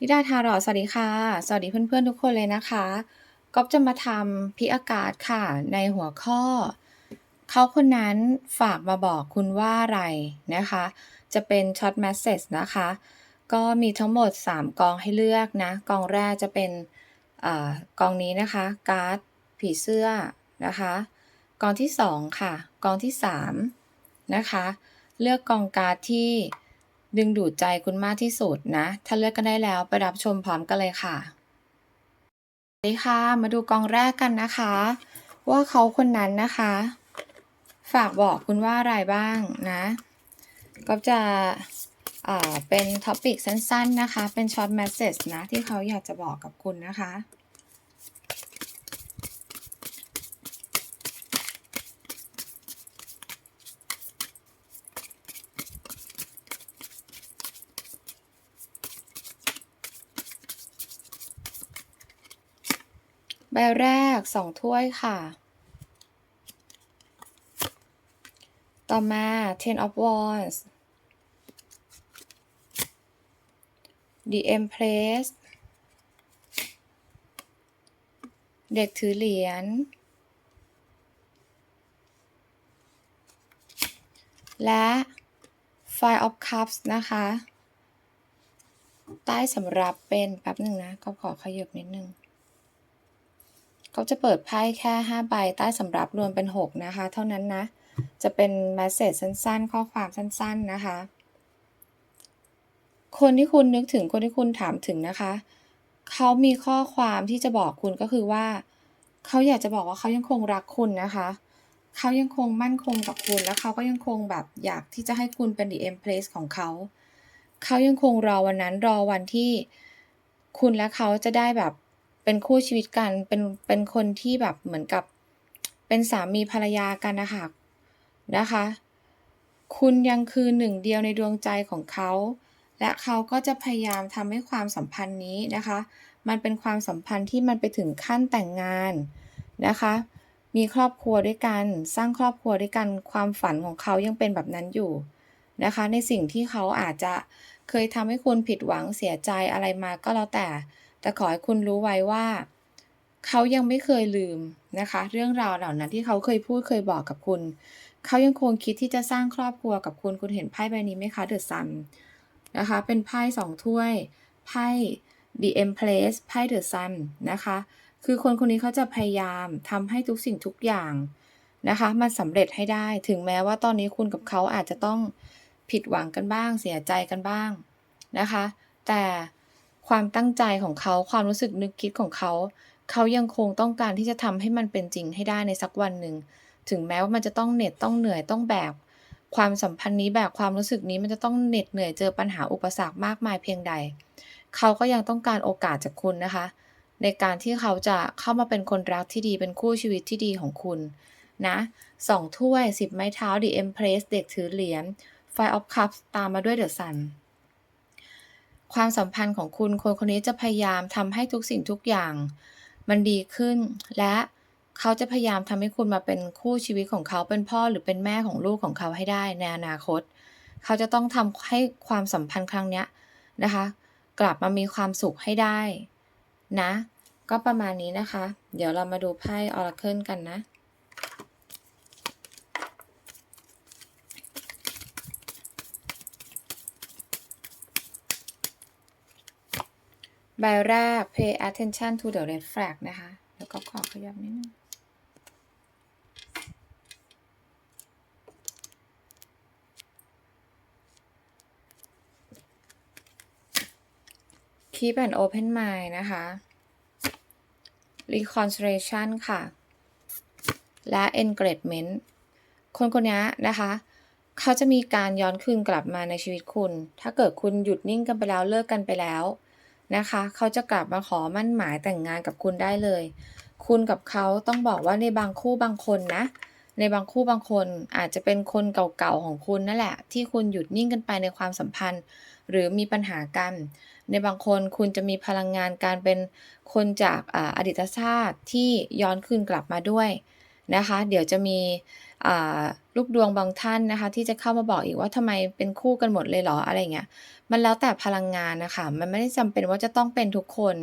นิดาทารอสวัสดีค่ะ สวัสดีเพื่อนๆทุกคนเลยนะคะก๊อฟจะมาทำพิอากาศค่ะ ในหัวข้อ เขาคนนั้นฝากมาบอกคุณว่าอะไรนะคะ จะเป็นช็อตแมสเซจนะคะ ก็มีทั้งหมด 3 กองให้เลือกนะ กองแรกจะเป็นอกองนี้นะคะ การ์ดผีเสื้อนะคะ กองที่ 2 ค่ะ กองที่ 3 นะคะ เลือกกองการ์ดที่ ดึงดูดใจคุณมากที่สุดนะ ถ้าเลือกกันได้แล้วไปรับชมพร้อมกันเลยค่ะสวัสดีค่ะ มาดูกองแรกกันนะคะ ว่าเขาคนนั้นนะคะ ฝากบอกคุณว่าอะไรบ้างนะก็จะเป็นท็อปิกสั้นๆนะคะ เป็นช็อตแมสเซจนะ ที่เขาอยากจะบอกกับคุณนะคะ แรกสองถ้วยค่ะ ต่อมา ten of wands the empress เด็กถือเหรียญ และ five of cups นะคะ ใต้สำหรับเป็นแป๊บหนึ่งนะ ก็ขอขยับนิดนึง เขาจะเปิดไพ่แค่5ใบใต้สำรับรวมเป็น 6 นะคะ เท่านั้นนะ จะเป็นแมสเซจสั้นๆ ข้อความสั้นๆนะคะ คนที่คุณนึกถึงคนที่คุณถามถึงนะคะ เขามีข้อความที่จะบอกคุณก็คือว่า เขาอยากจะบอกว่าเขายังคงรักคุณนะคะ เขายังคงมั่นคงกับคุณและเขาก็ยังคงแบบอยากที่จะให้คุณเป็น the empress ของเขา เขายังคงรอวันนั้นรอวันที่คุณและเขาจะได้แบบ เป็นคู่ชีวิตกันเป็นเป็นคนที่แบบเหมือนกับเป็นสามีภรรยากันนะคะนะคะ คุณยังคือหนึ่งเดียวในดวงใจของเขา และเขาก็จะพยายามทำให้ความสัมพันธ์นี้นะคะ มันเป็นความสัมพันธ์ที่มันไปถึงขั้นแต่งงานนะคะ มีครอบครัวด้วยกัน สร้างครอบครัวด้วยกัน ความฝันของเขายังเป็นแบบนั้นอยู่นะคะ ในสิ่งที่เขาอาจจะเคยทำให้คุณผิดหวังเสียใจอะไรมาก็แล้วแต่ แต่ขอให้คุณรู้ไว้ว่า เขายังไม่เคยลืมนะคะ เรื่องราวเหล่านั้นที่เขาเคยพูดเคยบอกกับคุณ เขายังคงคิดที่จะสร้างครอบครัวกับคุณคุณเห็นไพ่ใบนี้ไหมคะเดอะซันนะคะ เป็นไพ่สองถ้วยไพ่ The Empress ไพ่ The Sun นะคะ คือคนคนนี้เขาจะพยายามทำให้ทุกสิ่งทุกอย่างนะคะ มันสำเร็จให้ได้ ถึงแม้ว่าตอนนี้คุณกับเขาอาจจะต้องผิดหวังกันบ้าง เสียใจกันบ้างนะคะ แต่ ความตั้งใจของเขาความรู้สึกนึกคิดของเขา เขายังคงต้องการที่จะทำให้มันเป็นจริงให้ได้ในสักวันหนึ่ง ถึงแม้ว่ามันจะต้องเหน็ดต้องเหนื่อยต้องแบกความสัมพันธ์นี้แบกความรู้สึกนี้มันจะต้องเหน็ดเหนื่อยเจอปัญหาอุปสรรคมากมายเพียงใด เขาก็ยังต้องการโอกาสจากคุณนะคะ ในการที่เขาจะเข้ามาเป็นคนรักที่ดีเป็นคู่ชีวิตที่ดีของคุณนะสองถ้วยสิบไม้เท้า The Empress เด็กถือเหรียญ Five of Cups ตามมาด้วย The Sun ความสัมพันธ์ของคุณคนคนนี้จะพยายามทำให้ทุกสิ่งทุกอย่าง มันดีขึ้น และเขาจะพยายามทำให้คุณมาเป็นคู่ชีวิตของเขาเป็นพ่อหรือเป็นแม่ของลูกของเขาให้ได้ในอนาคต เขาจะต้องทำให้ความสัมพันธ์ครั้งเนี้ยนะคะ กลับมามีความสุขให้ได้นะ ก็ประมาณนี้นะคะ เดี๋ยวเรามาดูไพ่ Oracle กันนะ ใบแรก pay attention to the red flag นะคะ แล้วก็ขอขยับนิดนึง keep an open mind นะคะ reconciliation ค่ะ และ engagement คนคนนี้นะคะ เขาจะมีการย้อนคืนกลับมาในชีวิตคุณ ถ้าเกิดคุณหยุดนิ่งกันไปแล้วเลิกกันไปแล้ว นะคะ เขาจะกลับมาขอมั่นหมายแต่งงานกับคุณได้เลย คุณกับเขาต้องบอกว่าในบางคู่บางคนนะ ในบางคู่บางคนอาจจะเป็นคนเก่าๆของคุณนั่นแหละ ที่คุณหยุดนิ่งกันไปในความสัมพันธ์ หรือมีปัญหากัน ในบางคนคุณจะมีพลังงานการเป็นคนจากออดีตชาติที่ย้อนคืนกลับมาด้วยนะคะ เดี๋ยวจะมี ลูกดวงบางท่านนะคะ ที่จะเข้ามาบอกอีกว่าทำไมเป็นคู่กันหมดเลยเหรออะไรเงี้ยมันแล้วแต่พลังงานนะคะ มันไม่ได้จำเป็นว่าจะต้องเป็นทุกคน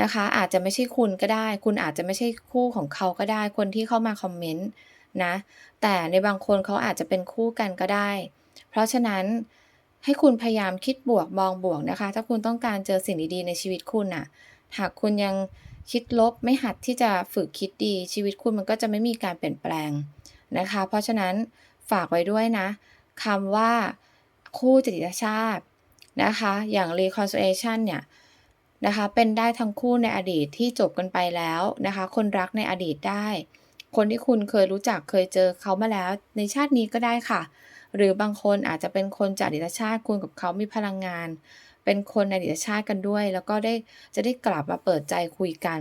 นะคะ อาจจะไม่ใช่คุณก็ได้ คุณอาจจะไม่ใช่คู่ของเขาก็ได้ คนที่เข้ามาคอมเมนต์นะแต่ในบางคนเขาอาจจะเป็นคู่กันก็ได้ เพราะฉะนั้นให้คุณพยายามคิดบวกมองบวกนะคะ ถ้าคุณต้องการเจอสิ่งดีๆในชีวิตคุณน่ะ หากคุณยังคิดลบไม่หัดที่จะฝึกคิดดีชีวิตคุณมันก็จะไม่มีการเปลี่ยนแปลง นะคะ เพราะฉะนั้นฝากไว้ด้วยนะคำว่าคู่จริยชาตินะคะ อย่าง reconciliation เนี่ยนะคะ เป็นได้ทั้งคู่ในอดีตที่จบกันไปแล้วนะคะ คนรักในอดีตได้ คนที่คุณเคยรู้จักเคยเจอเขามาแล้ว ในชาตินี้ก็ได้ค่ะ หรือบางคนอาจจะเป็นคนจากอดีตชาติคุณกับเขามีพลังงาน เป็นคนในอดีตชาติกันด้วย แล้วก็ได้จะได้กลับมาเปิดใจคุยกัน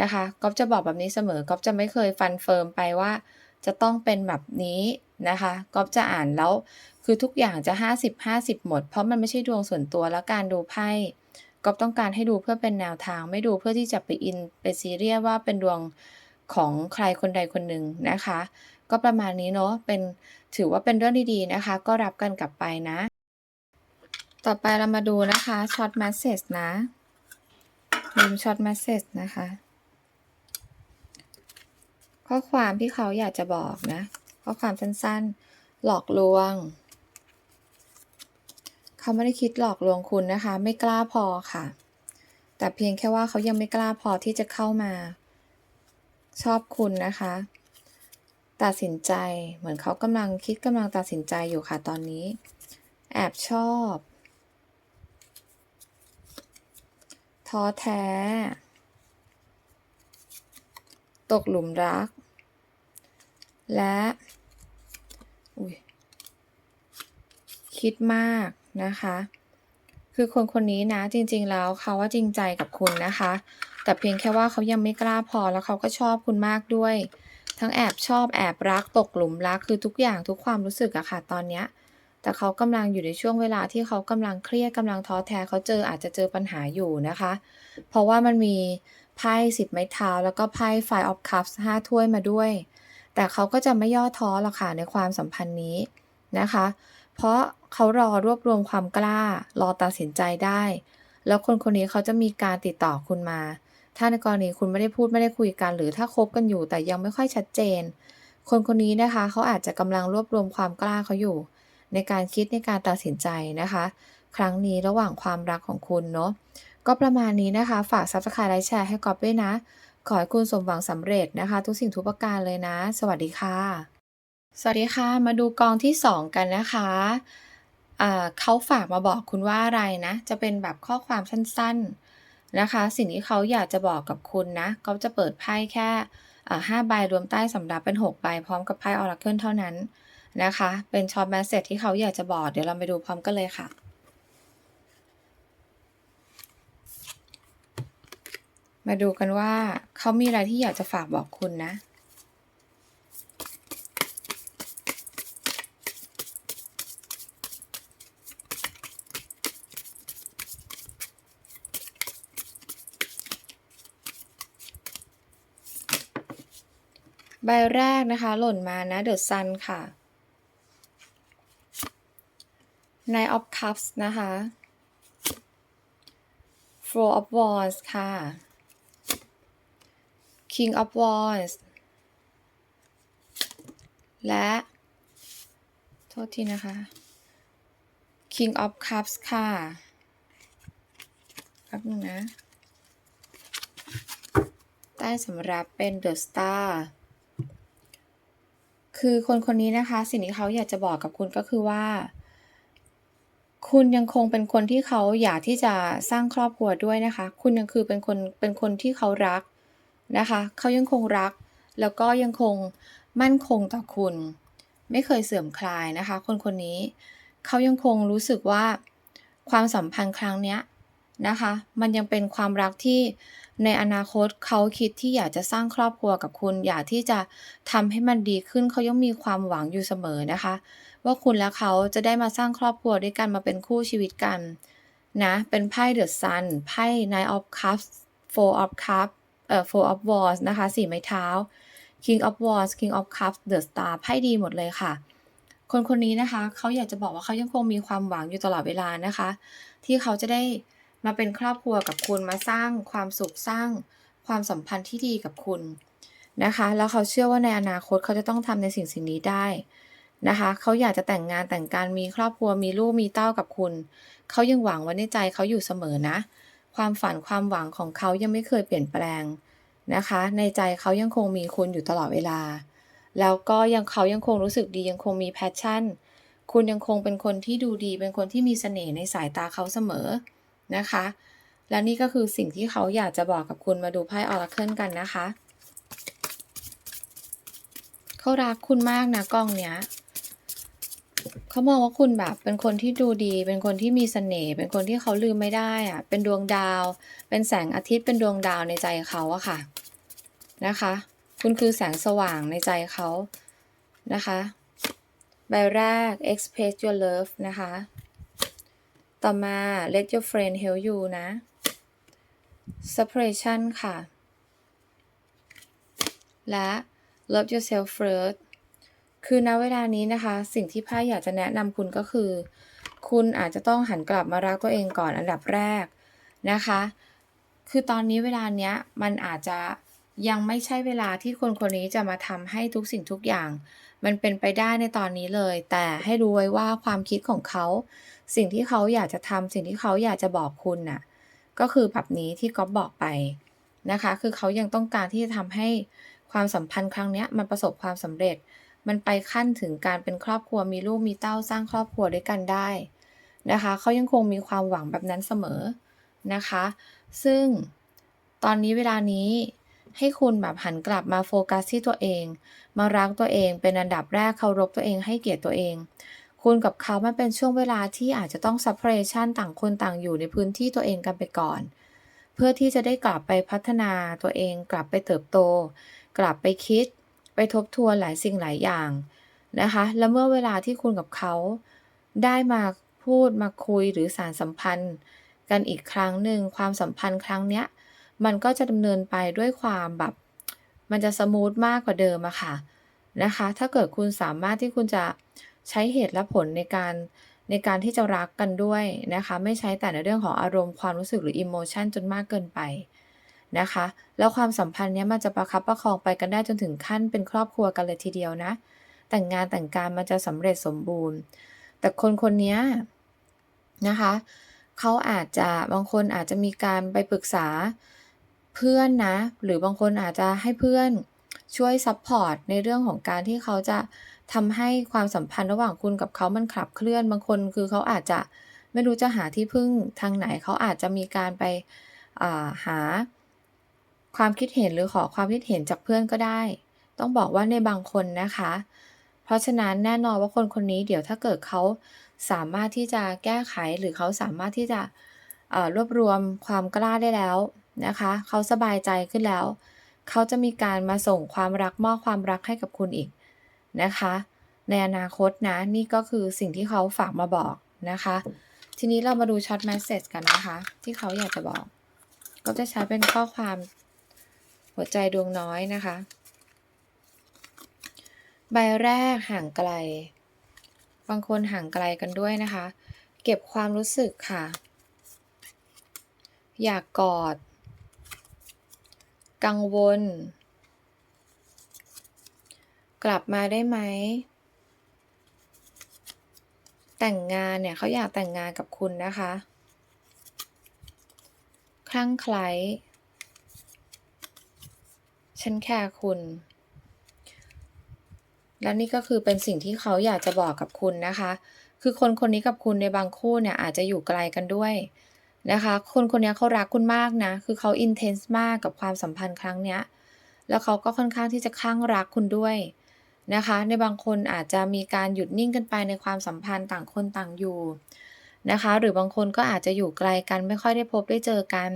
นะคะก๊อฟจะบอกแบบนี้เสมอก๊อฟจะไม่เคยฟันเฟิร์มไปว่า จะต้องเป็นแบบนี้นะคะก๊อฟจะอ่านแล้ว คือทุกอย่างจะ 50-50 หมด เพราะมันไม่ใช่ดวงส่วนตัวแล้วการดูไพ่ก๊อฟต้องการให้ดูเพื่อเป็นแนวทาง ไม่ดูเพื่อที่จะไปอินไปซีเรียสว่าเป็นดวงของใครคนใดคนหนึ่งนะคะ ก็ประมาณนี้เนาะเป็นถือว่าเป็นเรื่องดีๆนะคะ ก็รับกันกลับไปนะ ต่อไปเรามาดูนะคะช็อต message นะดูช็อต message นะคะ ข้อความที่เขาอยากจะบอกนะ ข้อความสั้นๆ หลอกลวง เขาไม่ได้คิดหลอกลวงคุณนะคะ ไม่กล้าพอค่ะ แต่เพียงแค่ว่าเขายังไม่กล้าพอที่จะเข้ามา ชอบคุณนะคะ ตัดสินใจเหมือนเขากำลังคิดกำลังตัดสินใจอยู่ค่ะตอนนี้ แอบชอบ ท้อแท้ ตกหลุมรัก และคิดมากนะคะ คือคนคนนี้นะจริง ๆ แล้วเขาว่าจริงใจกับคุณนะคะ แต่เพียงแค่ว่าเขายังไม่กล้าพอแล้วเขาก็ชอบคุณมากด้วย ทั้งแอบชอบแอบรักตกหลุมรักคือทุกอย่างทุกความรู้สึกอะค่ะตอนเนี้ยแต่เขากำลังอยู่ในช่วงเวลาที่เขากำลังเครียดกำลังท้อแท้เขาเจออาจจะเจอปัญหาอยู่นะคะ เพราะว่ามันมี ไพ่สิบไม้เท้า แล้วก็ไพ่ Five of Cups ห้าถ้วยมาด้วย แต่เขาก็จะไม่ย่อท้อหรอกค่ะในความสัมพันธ์นี้นะคะ เพราะเขารอรวบรวมความกล้า รอตัดสินใจได้ แล้วคนคนนี้เขาจะมีการติดต่อคุณมา ถ้าในกรณีคุณไม่ได้พูดไม่ได้คุยกัน หรือถ้าคบกันอยู่แต่ยังไม่ค่อยชัดเจน คนคนนี้นะคะเขาอาจจะกำลังรวบรวมความกล้าเขาอยู่ ในการคิดในการตัดสินใจนะคะ ครั้งนี้ระหว่างความรักของคุณเนาะ ก็ประมาณนี้นะคะ ฝาก Subscribe ไลค์แชร์ให้กอบด้วยนะ ขอให้คุณสมหวังสำเร็จนะคะ ทุกสิ่งทุกประการเลยนะ สวัสดีค่ะ สวัสดีค่ะ มาดูกองที่ 2 กันนะคะเขาฝากมาบอกคุณว่าอะไรนะ จะเป็นแบบข้อความสั้น ๆนะคะ สิ่งที่เขาอยากจะบอกกับคุณนะเขาจะเปิดไพ่แค่ห้าใบรวมใต้สำรับเป็น 6 ใบ พร้อมกับไพ่ออราเคิลเท่านั้นนะคะ เป็นช็อตแมสเซจที่เขาอยากจะบอก เดี๋ยวเราไปดูพร้อมกันเลยค่ะ มาดูกันว่าเขามีอะไรที่อยากจะฝากบอกคุณนะ ใบแรกนะคะ หล่นมานะ The Sun ค่ะ Nine of Cups นะคะ Four of Wands ค่ะ King of Wands และ โทษทีนะคะ King of Cups ค่ะแป๊บนึงนะ ใต้สำรับเป็น The Star คือคนคนนี้นะคะ สิ่งที่เขาอยากจะบอกกับคุณก็คือว่า คุณยังคงเป็นคนที่เขาอยากที่จะสร้างครอบครัวด้วยนะคะ คุณยังคือเป็นคนเป็นคนที่เขารัก นะคะเขายังคงรัก แล้วก็ยังคงมั่นคงต่อคุณ ไม่เคยเสื่อมคลายนะคะ คนคนนี้เขายังคงรู้สึกว่าความสัมพันธ์ครั้งเนี้ยนะคะ มันยังเป็นความรักที่ในอนาคตเขาคิดที่อยากจะสร้างครอบครัวกับคุณ อยากที่จะทำให้มันดีขึ้นเขายังมีความหวังอยู่เสมอนะคะ ว่าคุณและเขาจะได้มาสร้างครอบครัวด้วยกันมาเป็นคู่ชีวิตกันนะเป็นไพ่ The Sun ไพ่ Nine of Cups Four of Cups เอ่อ Four of Wands นะคะสี่ไม้เท้า King of Wands King of Cups The Star ไพ่ดีหมดเลยค่ะ คนคนนี้นะคะเขาอยากจะบอกว่าเขายังคงมีความหวังอยู่ตลอดเวลานะคะ ที่เขาจะได้มาเป็นครอบครัวกับคุณมาสร้างความสุขสร้างความสัมพันธ์ที่ดีกับคุณนะคะ แล้วเขาเชื่อว่าในอนาคตเขาจะต้องทำในสิ่งสิ่งนี้ได้นะคะเขาอยากจะแต่งงานแต่งการมีครอบครัวมีลูกมีเต้ากับคุณ เขายังหวังไว้ในใจเขาอยู่เสมอนะ ความฝันความหวังของเขายังไม่เคยเปลี่ยนแปลงนะคะ ในใจเขายังคงมีคุณอยู่ตลอดเวลา แล้วก็ยังเขายังคงรู้สึกดียังคงมีแพชชั่น คุณยังคงเป็นคนที่ดูดีเป็นคนที่มีเสน่ห์ในสายตาเขาเสมอนะคะ และนี่ก็คือสิ่งที่เขาอยากจะบอกกับคุณมาดูไพ่ออราเคิลกันนะคะ เขารักคุณมากนะกล้องเนี้ย เขามองว่าคุณแบบเป็นคนที่ดูดี เป็นคนที่มีเสน่ห์ เป็นคนที่เขาลืมไม่ได้อะเป็นดวงดาว เป็นแสงอาทิตย์ เป็นดวงดาวในใจเขาอะค่ะ นะคะ คุณคือแสงสว่างในใจเขา นะคะ ใบแรก express your love นะคะ ต่อมา let your friend help you นะ separation ค่ะ และ love yourself first คือณเวลานี้นะคะ สิ่งที่ไพ่อยากจะแนะนำคุณก็คือ คุณอาจจะต้องหันกลับมารักตัวเองก่อนอันดับแรกนะคะ คือตอนนี้เวลาเนี้ยมันอาจจะยังไม่ใช่เวลาที่คนคนนี้จะมาทำให้ทุกสิ่งทุกอย่าง มันเป็นไปได้ในตอนนี้เลย แต่ให้รู้ไว้ว่าความคิดของเขา สิ่งที่เขาอยากจะทำสิ่งที่เขาอยากจะบอกคุณน่ะก็คือแบบนี้ที่ก๊อฟบอกไปนะคะ คือเขายังต้องการที่จะทำให้ความสัมพันธ์ครั้งเนี้ยมันประสบความสำเร็จ มันไปขั้นถึงการเป็นครอบครัวมีลูกมีเต้าสร้างครอบครัวด้วยกันได้นะคะเขายังคงมีความหวังแบบนั้นเสมอนะคะ ซึ่งตอนนี้เวลานี้ให้คุณแบบหันกลับมาโฟกัสที่ตัวเอง มารักตัวเองเป็นอันดับแรกเคารพตัวเองให้เกียรติตัวเอง คุณกับเขามันเป็นช่วงเวลาที่อาจจะต้อง separation ต่างคนต่างอยู่ในพื้นที่ตัวเองกันไปก่อน เพื่อที่จะได้กลับไปพัฒนาตัวเอง กลับไปเติบโต กลับไปคิด ไปทบทวนหลายสิ่งหลายอย่างนะคะ แล้วเมื่อเวลาที่คุณกับเขา ได้มาพูดมาคุยหรือสารสัมพันธ์ กันอีกครั้งหนึ่งความสัมพันธ์ครั้งเนี้ยมันก็จะดำเนินไปด้วยความแบบ มันจะสมูทมากกว่าเดิมอะค่ะนะคะ ถ้าเกิดคุณสามารถที่คุณจะใช้เหตุและผลในการในการที่จะรักกันด้วยนะคะ ไม่ใช้แต่ในเรื่องของอารมณ์ความรู้สึกหรืออิโมชันจนมากเกินไป นะคะ แล้วความสัมพันธ์เนี้ยมันจะประคับประคองไปกันได้จนถึงขั้นเป็นครอบครัวกันเลยทีเดียวนะ แต่งงานแต่งการมันจะสำเร็จสมบูรณ์ แต่คนคนนี้นะคะเขาอาจจะบางคนอาจจะมีการไปปรึกษาเพื่อนนะ หรือบางคนอาจจะให้เพื่อนช่วยซัพพอร์ตในเรื่องของการที่เขาจะทำให้ความสัมพันธ์ระหว่างคุณกับเขามันขับเคลื่อน บางคนคือเขาอาจจะไม่รู้จะหาที่พึ่งทางไหน เขาอาจจะมีการไปหา ความคิดเห็นหรือขอความคิดเห็นจากเพื่อนก็ได้ ต้องบอกว่าในบางคนนะคะ เพราะฉะนั้นแน่นอนว่าคนคนนี้เดี๋ยวถ้าเกิดเขาสามารถที่จะแก้ไขหรือเขาสามารถที่จะรวบรวมความกล้าได้แล้วนะคะเขาสบายใจขึ้นแล้ว เขาจะมีการมาส่งความรักมอบความรักให้กับคุณอีกนะคะ ในอนาคตนะนี่ก็คือสิ่งที่เขาฝากมาบอกนะคะ ทีนี้เรามาดูช็อตแมสเซจกันนะคะ ที่เขาอยากจะบอก ก็จะใช้เป็นข้อความ หัวใจดวงน้อยนะคะ ใบแรกห่างไกล บางคนห่างไกลกันด้วยนะคะ เก็บความรู้สึกค่ะ อยากกอด กังวล กลับมาได้ไหมแต่งงานเนี่ยเขาอยากแต่งงานกับคุณนะคะ คลั่งไคล้ ฉันแคร์คุณ และนี่ก็คือเป็นสิ่งที่เขาอยากจะบอกกับคุณนะคะ คือคนคนนี้กับคุณในบางคู่เนี่ยอาจจะอยู่ไกลกันด้วยนะคะ คนคนนี้เขารักคุณมากนะ คือเขาอินเทนส์มากกับความสัมพันธ์ครั้งเนี้ย แล้วเขาก็ค่อนข้างที่จะคลั่งรักคุณด้วยนะคะ ในบางคนอาจจะมีการหยุดนิ่งกันไปในความสัมพันธ์ต่างคนต่างอยู่นะคะ หรือบางคนก็อาจจะอยู่ไกลกันไม่ค่อยได้พบได้เจอกัน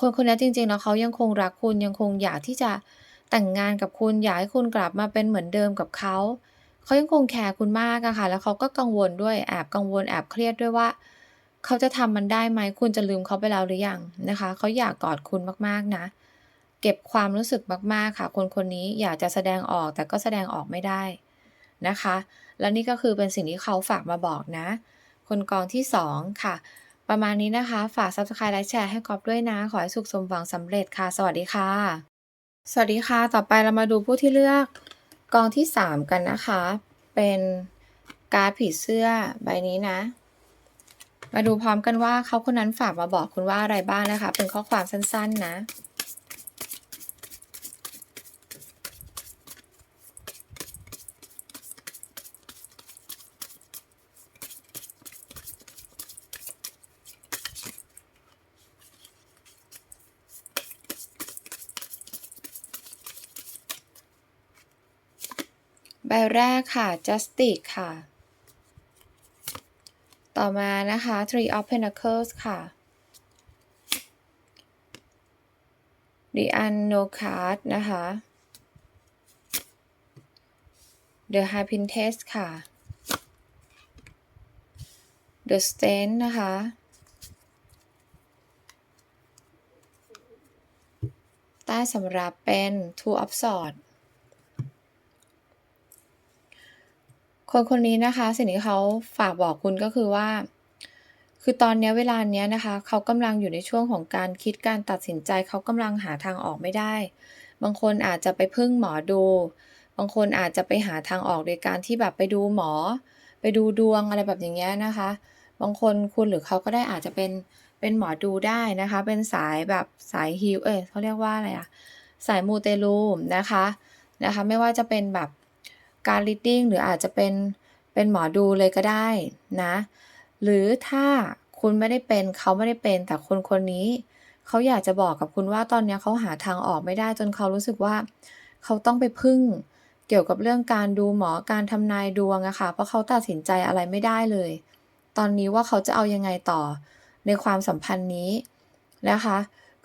คนคนนี้จริงๆแล้วเขายังคงรักคุณยังคงอยากที่จะแต่งงานกับคุณอยากให้คุณกลับมาเป็นเหมือนเดิมกับเขาเขายังคงแคร์คุณมากอะค่ะ แล้วเขาก็กังวลด้วยแอบกังวลแอบเครียดด้วยว่า เขาจะทำมันได้ไหมคุณจะลืมเขาไปแล้วหรือยังนะคะเขาอยากกอดคุณมากๆนะ เก็บความรู้สึกมากๆค่ะ คนคนนี้อยากจะแสดงออกแต่ก็แสดงออกไม่ได้นะคะ แล้วนี่ก็คือเป็นสิ่งที่เขาฝากมาบอกนะ คนกองที่ 2 ค่ะ ประมาณนี้นะคะ ฝาก Subscribe ไลค์แชร์ให้กอบด้วยนะ ขอให้สุขสมหวังสำเร็จค่ะ สวัสดีค่ะ สวัสดีค่ะ ต่อไปเรามาดูผู้ที่เลือกกองที่ 3 กันนะคะ เป็นการ์ดผีเสื้อใบนี้นะ มาดูพร้อมกันว่าเขาคนนั้นฝากมาบอกคุณว่าอะไรบ้างนะคะ เป็นข้อความสั้นๆนะ ใบแรกค่ะ Justice ค่ะ ต่อมานะคะ Three of Pentacles ค่ะ The Unknown Card นะคะ The High Princess ค่ะ The Stand นะคะ ใต้สำหรับเป็น Two of Swords คนคนนี้นะคะ สิ่งที่เขาฝากบอกคุณก็คือว่า คือตอนนี้เวลาเนี้ยนะคะ เขากำลังอยู่ในช่วงของการคิดการตัดสินใจ เขากำลังหาทางออกไม่ได้ บางคนอาจจะไปพึ่งหมอดู บางคนอาจจะไปหาทางออกโดยการที่แบบไปดูหมอ ไปดูดวงอะไรแบบอย่างเงี้ยนะคะ บางคนคุณหรือเขาก็ได้อาจจะเป็นเป็นหมอดูได้นะคะ เป็นสายแบบสายฮีลเอ้ยเขาเรียกว่าอะไรอะสายมูเตลูมนะคะนะคะ ไม่ว่าจะเป็นแบบ การ reading หรืออาจจะเป็นเป็นหมอดูเลยก็ได้นะ หรือถ้าคุณไม่ได้เป็นเขาไม่ได้เป็นแต่คนคนนี้เขาอยากจะบอกกับคุณว่าตอนนี้เขาหาทางออกไม่ได้จนเขารู้สึกว่า เขาต้องไปพึ่งเกี่ยวกับเรื่องการดูหมอการทำนายดวงอะค่ะเพราะเขาตัดสินใจอะไรไม่ได้เลย ตอนนี้ว่าเขาจะเอายังไงต่อในความสัมพันธ์นี้นะคะ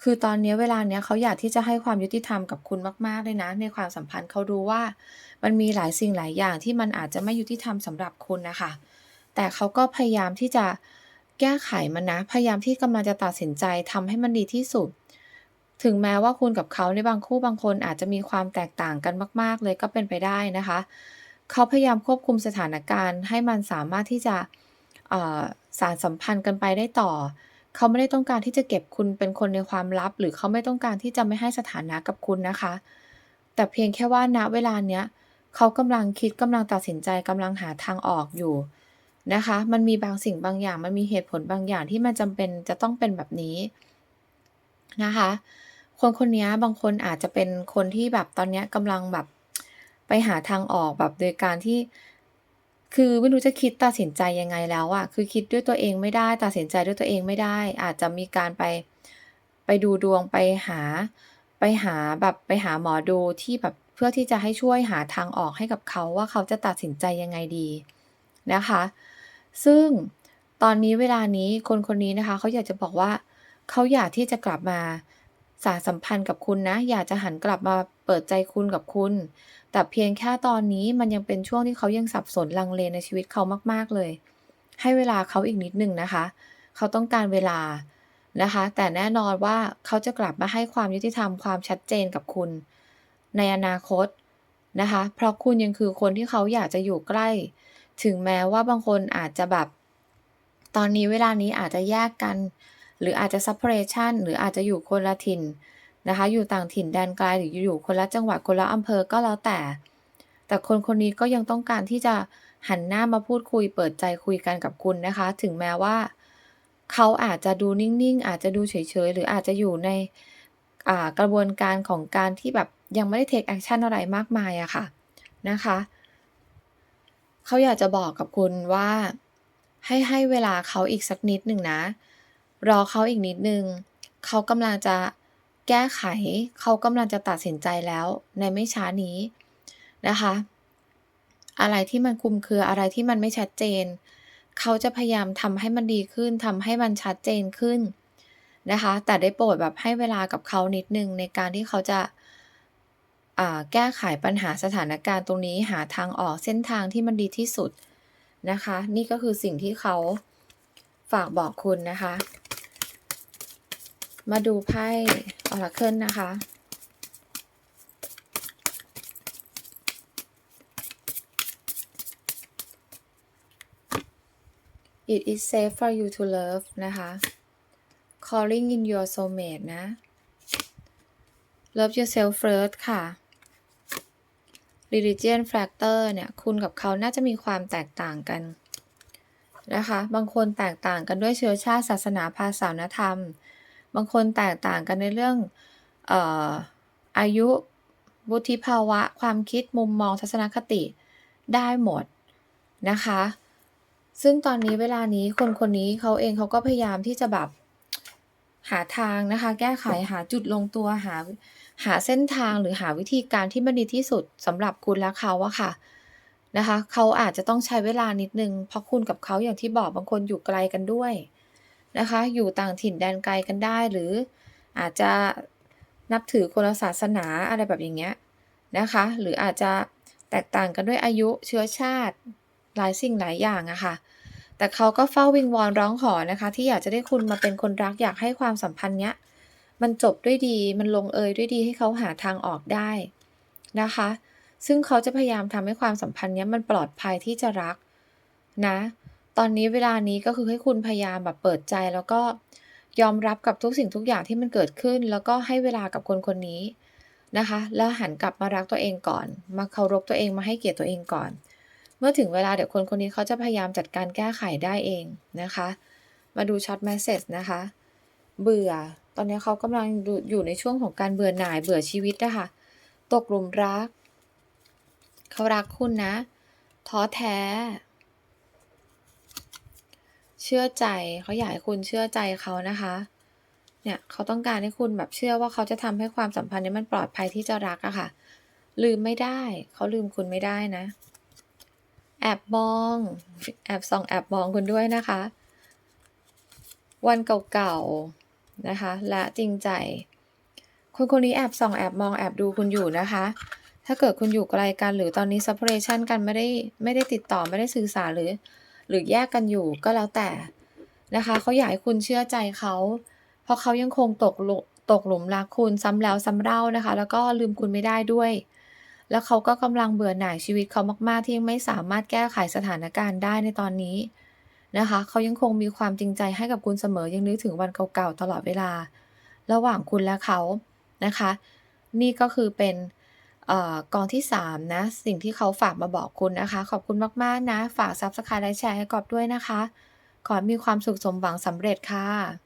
คือตอนนี้เวลาเนี้ยเขาอยากที่จะให้ความยุติธรรมกับคุณมาก ๆ เลยนะ ในความสัมพันธ์เขาดูว่า มันมีหลายสิ่งหลายอย่างที่มันอาจจะไม่ยุติธรรมสำหรับคุณนะคะ แต่เขาก็พยายามที่จะแก้ไขมันนะ พยายามที่กำลังจะตัดสินใจทำให้มันดีที่สุด ถึงแม้ว่าคุณกับเขาในบางคู่บางคนอาจจะมีความแตกต่างกันมาก ๆ เลยก็เป็นไปได้นะคะ เขาพยายามควบคุมสถานการณ์ ให้มันสามารถที่จะสานสัมพันธ์กันไปได้ต่อ เขาไม่ได้ต้องการที่จะเก็บคุณเป็นคนในความลับ หรือเขาไม่ต้องการที่จะไม่ให้สถานะกับคุณนะคะ แต่เพียงแค่ว่าณเวลาเนี้ยเขากำลังคิดกำลังตัดสินใจกำลังหาทางออกอยู่นะคะ มันมีบางสิ่งบางอย่าง มันมีเหตุผลบางอย่างที่มันจำเป็นจะต้องเป็นแบบนี้นะคะ คนคนนี้บางคนอาจจะเป็นคนที่แบบตอนเนี้ยกำลังแบบไปหาทางออกแบบโดยการที่ คือไม่รู้จะคิดตัดสินใจยังไงแล้วอะคือคิดด้วยตัวเองไม่ได้ ตัดสินใจด้วยตัวเองไม่ได้ อาจจะมีการไปไปดูดวงไปหา ไปหาแบบไปหาหมอดูที่แบบเพื่อที่จะให้ช่วยหาทางออกให้กับเขาว่าเขาจะตัดสินใจยังไงดีนะคะ ซึ่งตอนนี้เวลานี้คนคนนี้นะคะ เขาอยากจะบอกว่า เขาอยากที่จะกลับมาสานสัมพันธ์กับคุณนะ อยากจะหันกลับมาเปิดใจคุณกับคุณ แต่เพียงแค่ตอนนี้มันยังเป็นช่วงที่เขายังสับสนลังเลในชีวิตเขามากๆเลย ให้เวลาเขาอีกนิดหนึ่งนะคะ เขาต้องการเวลานะคะ แต่แน่นอนว่าเขาจะกลับมาให้ความยุติธรรมความชัดเจนกับคุณ ในอนาคตนะคะ เพราะคุณยังคือคนที่เขาอยากจะอยู่ใกล้ ถึงแม้ว่าบางคนอาจจะแบบ ตอนนี้เวลานี้อาจจะแยกกัน หรืออาจจะ separation หรืออาจจะอยู่คนละถิ่น นะคะ อยู่ต่างถิ่นแดนไกลหรืออยู่คนละจังหวัดคนละอำเภอก็แล้วแต่ แต่คนคนนี้ก็ยังต้องการที่จะหันหน้ามาพูดคุย เปิดใจคุยกันกับคุณนะคะ ถึงแม้ว่า เขาอาจจะดูนิ่งๆ อาจจะดูเฉยๆ หรืออาจจะอยู่ในอ่ากระบวนการของการที่แบบยังไม่ได้ take action อะไรมากมายอะค่ะนะคะ เขาอยากจะบอกกับคุณว่า ให้ให้เวลาเขาอีกสักนิดหนึ่งนะ รอเขาอีกนิดหนึ่งเขากำลังจะ แก้ไขเขากำลังจะตัดสินใจแล้วในไม่ช้านี้นะคะ อะไรที่มันคุมคืออะไรที่มันไม่ชัดเจน เขาจะพยายามทำให้มันดีขึ้นทำให้มันชัดเจนขึ้นนะคะ แต่ได้โปรดแบบให้เวลากับเขานิดนึงในการที่เขาจะาแก้ไขปัญหาสถานการณ์ตรงนี้หาทางออกเส้นทางที่มันดีที่สุดนะคะ นี่ก็คือสิ่งที่เขาฝากบอกคุณนะคะ มาดูไพ่ออราเคิลนะคะ It is safe for you to love นะคะ Calling in your soulmate นะ Love yourself first ค่ะ Religion factor เนี่ย คุณกับเขาน่าจะมีความแตกต่างกันนะคะ บางคนแตกต่างกันด้วยเชื้อชาติศาสนาภาษาวนธรรม บางคนแตกต่างกันในเรื่องอออายุวุฒิภาวะ ความคิดมุมมองทัศนคติได้หมดนะคะ ซึ่งตอนนี้เวลานี้คนคนนี้เขาเองเขาก็พยายามที่จะแบบหาทางนะคะ แก้ไขหาจุดลงตัวหาหาเส้นทางหรือหาวิธีการที่มันดีที่สุดสำหรับคุณและเขาอะค่ะนะคะ เขาอาจจะต้องใช้เวลานิดนึงเพราะคุณกับเขาอย่างที่บอกบางคนอยู่ไกลกันด้วย นะคะ อยู่ต่างถิ่นแดนไกลกันได้หรืออาจจะนับถือคนละศาสนาอะไรแบบอย่างเงี้ยนะคะ หรืออาจจะแตกต่างกันด้วยอายุเชื้อชาติหลายสิ่งหลายอย่างอะค่ะ แต่เขาก็เฝ้าวิงวอนร้องขอนะคะ ที่อยากจะได้คุณมาเป็นคนรักอยากให้ความสัมพันธ์เนี้ยมันจบด้วยดีมันลงเอยด้วยดีให้เขาหาทางออกได้นะคะ ซึ่งเขาจะพยายามทำให้ความสัมพันธ์เนี้ยมันปลอดภัยที่จะรักนะ ตอนนี้เวลานี้ก็คือให้คุณพยายามแบบเปิดใจ แล้วก็ยอมรับกับทุกสิ่งทุกอย่างที่มันเกิดขึ้น แล้วก็ให้เวลากับคนคนนี้นะคะ แล้วหันกลับมารักตัวเองก่อน มาเคารพตัวเองมาให้เกียรติตัวเองก่อน เมื่อถึงเวลาเดี๋ยวคนคนนี้เขาจะพยายามจัดการแก้ไขได้เองนะคะ มาดูช็อตแมสเซจนะคะ เบื่อ ตอนนี้เขากำลังอยู่ในช่วงของการเบื่อหน่ายเบื่อชีวิตนะคะตกหลุมรัก เขารักคุณนะ ท้อแท้ เชื่อใจเขาอยากให้คุณเชื่อใจเขานะคะ เนี่ยเขาต้องการให้คุณแบบเชื่อว่าเขาจะทำให้ความสัมพันธ์นี้มันปลอดภัยที่จะรักอะค่ะ ลืมไม่ได้ เขาลืมคุณไม่ได้นะ แอบมอง แอบส่องแอบมองคุณด้วยนะคะ วันเก่าๆนะคะ และจริงใจ คนคนนี้แอบส่องแอบมองแอบดูคุณอยู่นะคะถ้าเกิดคุณอยู่ไกลกันหรือตอนนี้ separation กันไม่ได้ไม่ได้ติดต่อไม่ได้สื่อสารหรือ หรือแยกกันอยู่ก็แล้วแต่นะคะเขาอยากให้คุณเชื่อใจเขา เพราะเขายังคงตกหลุตกหลุมรักคุณซ้ำแล้วซ้ำเล่านะคะ แล้วก็ลืมคุณไม่ได้ด้วย แล้วเขาก็กำลังเบื่อหน่ายชีวิตเขามาก ๆ ที่ยังไม่สามารถแก้ไขสถานการณ์ได้ในตอนนี้นะคะเขายังคงมีความจริงใจให้กับคุณเสมอยังนึกถึงวันเก่าๆตลอดเวลา ระหว่างคุณและเขานะคะ นี่ก็คือเป็น เอ่อกองที่ 3 นะ สิ่งที่เขาฝากมาบอกคุณนะคะ ขอบคุณมาก ๆ นะ ฝากซับสไครต์และแชร์ให้กอบด้วยนะคะ ขอให้มีความสุขสมหวังสำเร็จค่ะ